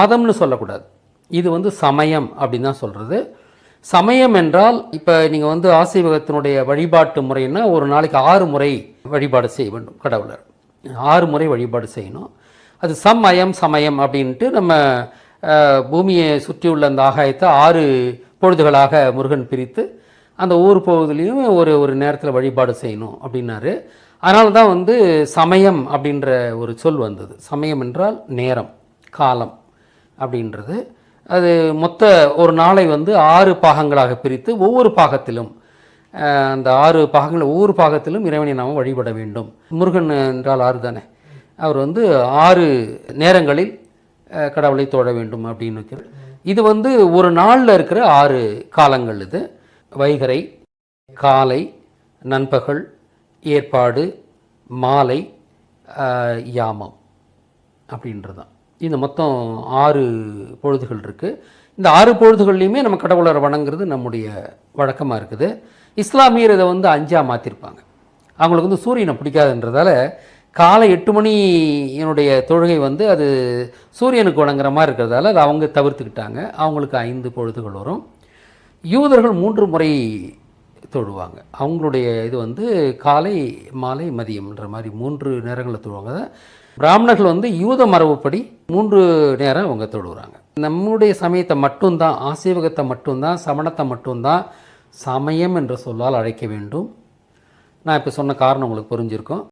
மதம்னு சொல்லக்கூடாது. இது வந்து சமயம் அப்படின்னு தான் சொல்கிறது சமயம் என்றால் இப்போ நீங்கள் வந்து ஆசீவகத்தினுடைய வழிபாட்டு முறைன்னா ஒரு நாளைக்கு ஆறு முறை வழிபாடு செய்ய வேண்டும் கடவுளர். ஆறு முறை வழிபாடு செய்யணும். அது சமயம் சமயம் அப்படின்ட்டு நம்ம பூமியை சுற்றியுள்ள அந்த ஆகாயத்தை ஆறு பொழுதுகளாக முருகன் பிரித்து அந்த ஊர் பகுதியிலையும் ஒரு ஒரு நேரத்தில் வழிபாடு செய்யணும் அப்படின்னாரு. அதனால தான் வந்து சமயம் அப்படின்ற ஒரு சொல் வந்தது. சமயம் என்றால் நேரம் காலம். அப்படின்றது. அது மொத்த ஒரு நாளை வந்து ஆறு பாகங்களாக பிரித்து ஒவ்வொரு பாகத்திலும் அந்த ஆறு பாகங்கள் ஒவ்வொரு பாகத்திலும் இறைவனை நாம் வழிபட வேண்டும். முருகன் என்றால் ஆறு தானே அவர் வந்து ஆறு நேரங்களில் கடவுளை தொழ வேண்டும் அப்படின்னு வைக்கிறார். இது வந்து ஒரு நாளில் இருக்கிற ஆறு காலங்கள் இது. வைகரை காலை நண்பகல் ஏற்பாடு மாலை யாமம் அப்படின்றது தான் இந்த மொத்தம் ஆறு பொழுதுகள் இருக்குது இந்த ஆறு பொழுதுகள்லையுமே நம்ம கடவுளரை வணங்குறது நம்முடைய வழக்கமாக இருக்குது. இஸ்லாமியர் இதை வந்து அஞ்சாக மாற்றிருப்பாங்க அவங்களுக்கு வந்து சூரியனை பிடிக்காதுன்றதால காலை எட்டு மணி என்னுடைய தொழுகை வந்து அது சூரியனுக்கு வணங்குற மாதிரி இருக்கிறதால அதை அவங்க தவிர்த்துக்கிட்டாங்க. அவங்களுக்கு ஐந்து பொழுதுகள் வரும். யூதர்கள் மூன்று முறை தொழுவாங்க அவங்களுடைய இது வந்து காலை மாலை மதியம்ன்ற மாதிரி மூன்று நேரங்களில் தொழுவாங்க பிராமணர்கள் வந்து யூத மரபுப்படி மூன்று நேரம் அவங்க தொழுகிறாங்க நம்முடைய சமயத்தை மட்டும்தான் ஆசீவகத்தை மட்டும்தான் சமணத்தை மட்டும்தான் சமயம் என்ற சொல்லால் அழைக்க வேண்டும். நான் இப்போ சொன்ன காரணம் உங்களுக்கு புரிஞ்சிருக்கும்.